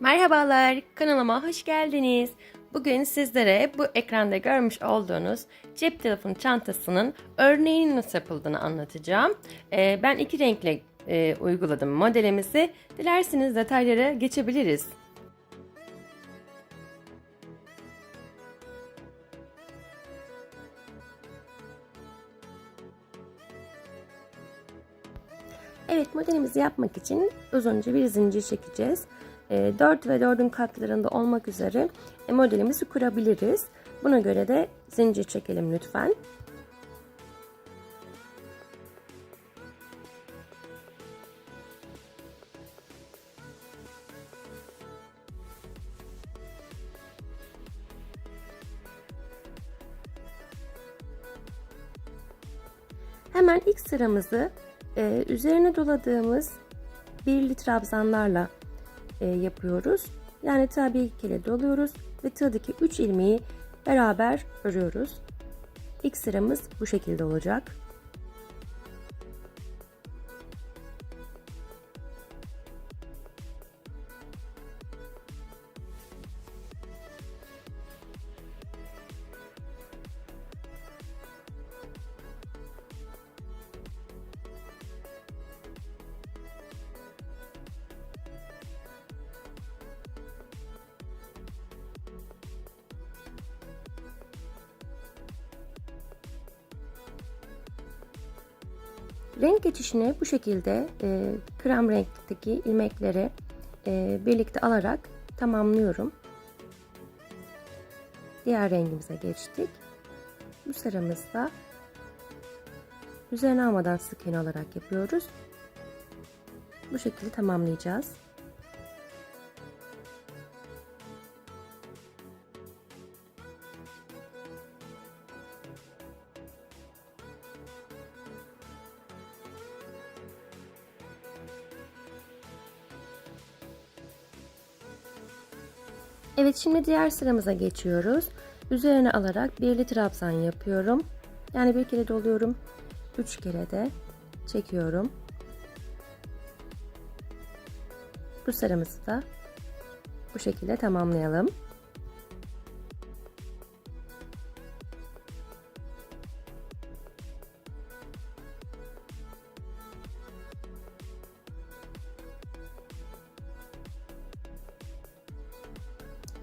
Merhabalar, kanalıma hoş geldiniz. Bugün sizlere bu ekranda görmüş olduğunuz cep telefonu çantasının örneğinin nasıl yapıldığını anlatacağım. Ee, ben iki renkle e, uyguladım modelimizi. Dilerseniz detaylara geçebiliriz. Evet modelimizi yapmak için uzunca bir zincir çekeceğiz. 4 ve 4'ün katlarında olmak üzere e, modelimizi kurabiliriz. Buna göre de zincir çekelim lütfen. Hemen ilk sıramızı e, üzerine doladığımız 1 trabzanlarla e, yapıyoruz. Yani tabi bir kere doluyoruz ve tığdaki 3 ilmeği beraber örüyoruz. İlk sıramız bu şekilde olacak. Renk geçişini bu şekilde e, krem renkteki ilmekleri e, birlikte alarak tamamlıyorum. Diğer rengimize geçtik. Bu sıramızda üzerine almadan sık iğne alarak yapıyoruz. Bu şekilde tamamlayacağız. Evet şimdi diğer sıramıza geçiyoruz. Üzerine alarak birli trabzan yapıyorum. Yani bir kere doluyorum. Üç kere de çekiyorum. Bu sıramızı da bu şekilde tamamlayalım.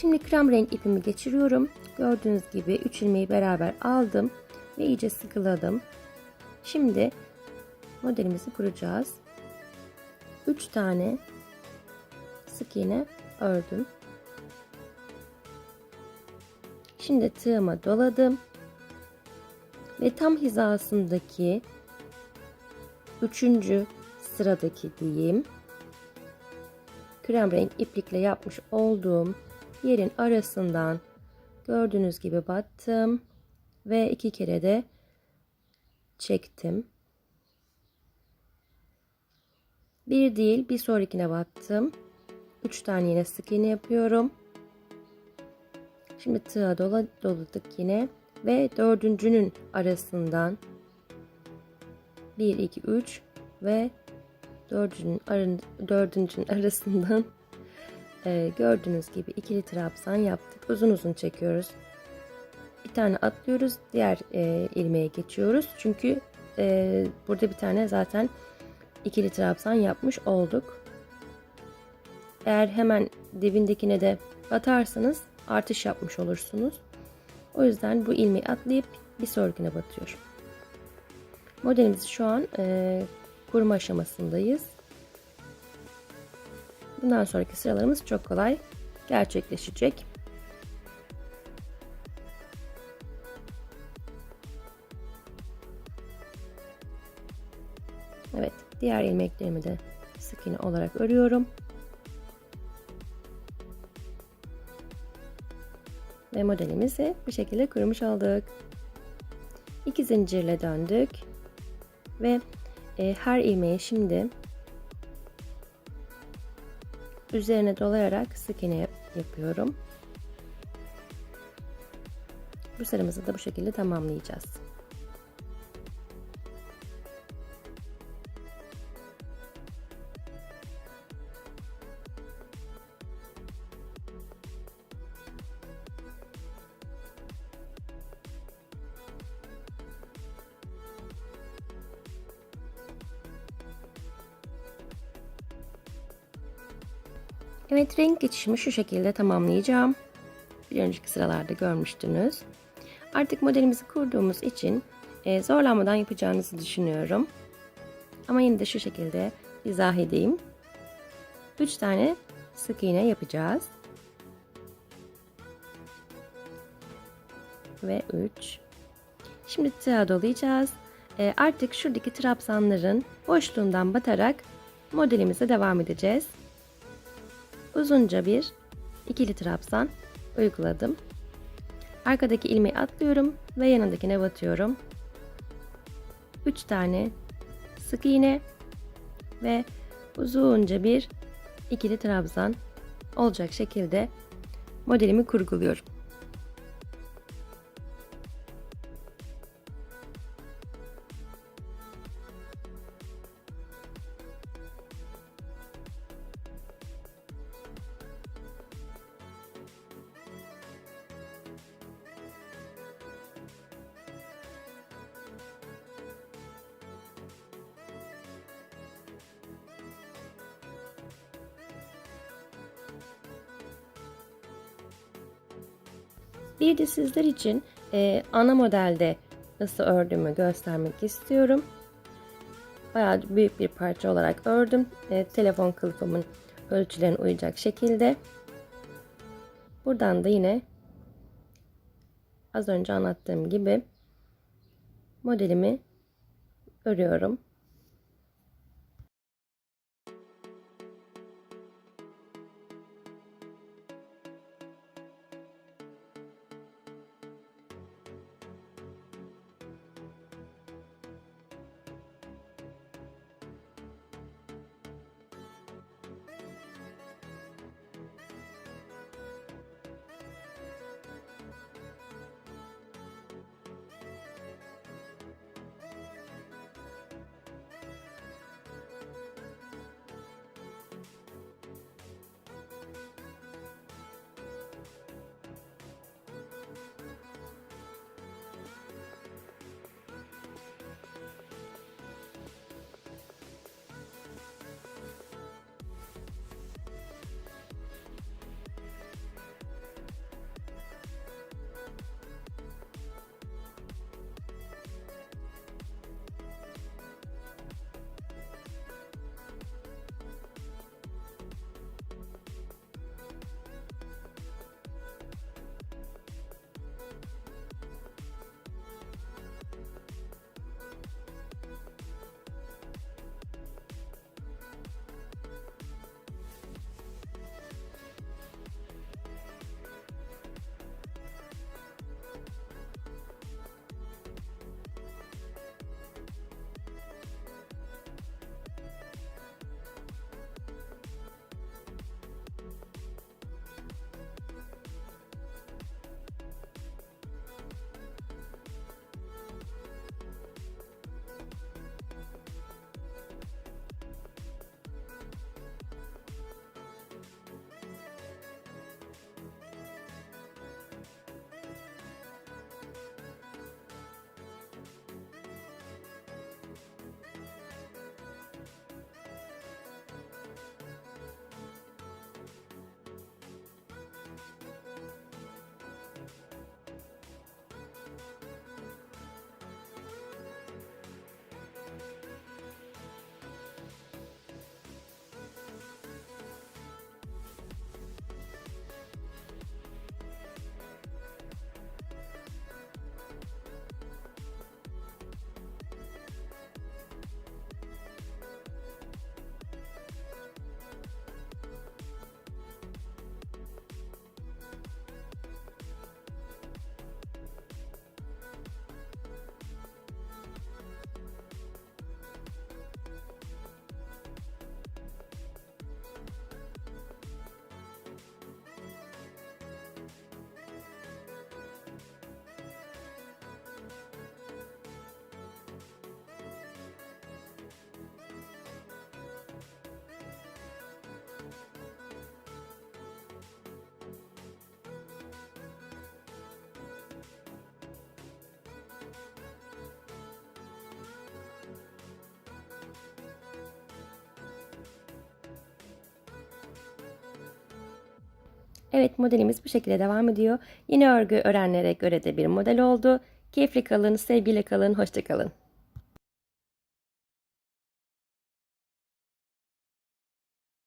Şimdi krem renk ipimi geçiriyorum. Gördüğünüz gibi 3 ilmeği beraber aldım ve iyice sıkıladım. Şimdi modelimizi kuracağız. 3 tane sık iğne ördüm. Şimdi tığıma doladım. Ve tam hizasındaki 3. sıradaki diyeyim krem renk iplikle yapmış olduğum yerin arasından gördüğünüz gibi battım ve iki kere de çektim. Bir değil bir sonrakine battım. Üç tane yine sık iğne yapıyorum. Şimdi tığa dola, doladık yine ve dördüncünün arasından 1 2 3 ve dördüncünün, dördüncünün arasından ee, gördüğünüz gibi ikili trabzan yaptık. Uzun uzun çekiyoruz. Bir tane atlıyoruz. Diğer e, ilmeğe geçiyoruz. Çünkü e, burada bir tane zaten ikili trabzan yapmış olduk. Eğer hemen dibindekine de batarsanız artış yapmış olursunuz. O yüzden bu ilmeği atlayıp bir sonrakine batıyor. Modelimizi şu an e, kurma aşamasındayız. Bundan sonraki sıralarımız çok kolay gerçekleşecek. Evet, diğer ilmeklerimi de sık iğne olarak örüyorum. Ve modelimizi bu şekilde kurmuş olduk. İki zincirle döndük. Ve e, her ilmeği şimdi üzerine dolayarak sık iğne yapıyorum. Bu sıramızı da bu şekilde tamamlayacağız. Evet renk geçişimi şu şekilde tamamlayacağım. Bir önceki sıralarda görmüştünüz. Artık modelimizi kurduğumuz için e, zorlanmadan yapacağınızı düşünüyorum. Ama yine de şu şekilde izah edeyim. 3 tane sık iğne yapacağız. Ve 3. Şimdi tığa dolayacağız. E, artık şuradaki trabzanların boşluğundan batarak modelimize devam edeceğiz. Uzunca bir ikili trabzan uyguladım. Arkadaki ilmeği atlıyorum ve yanındakine batıyorum. 3 tane sık iğne ve uzunca bir ikili trabzan olacak şekilde modelimi kurguluyorum. Bir de sizler için e, ana modelde nasıl ördüğümü göstermek istiyorum. Bayağı büyük bir parça olarak ördüm. E, telefon kılıfımın ölçülerine uyacak şekilde. Buradan da yine az önce anlattığım gibi modelimi örüyorum. Evet modelimiz bu şekilde devam ediyor. Yeni örgü öğrenlere göre bir model oldu. Keyifli kalın, sevgiyle kalın, hoşça kalın.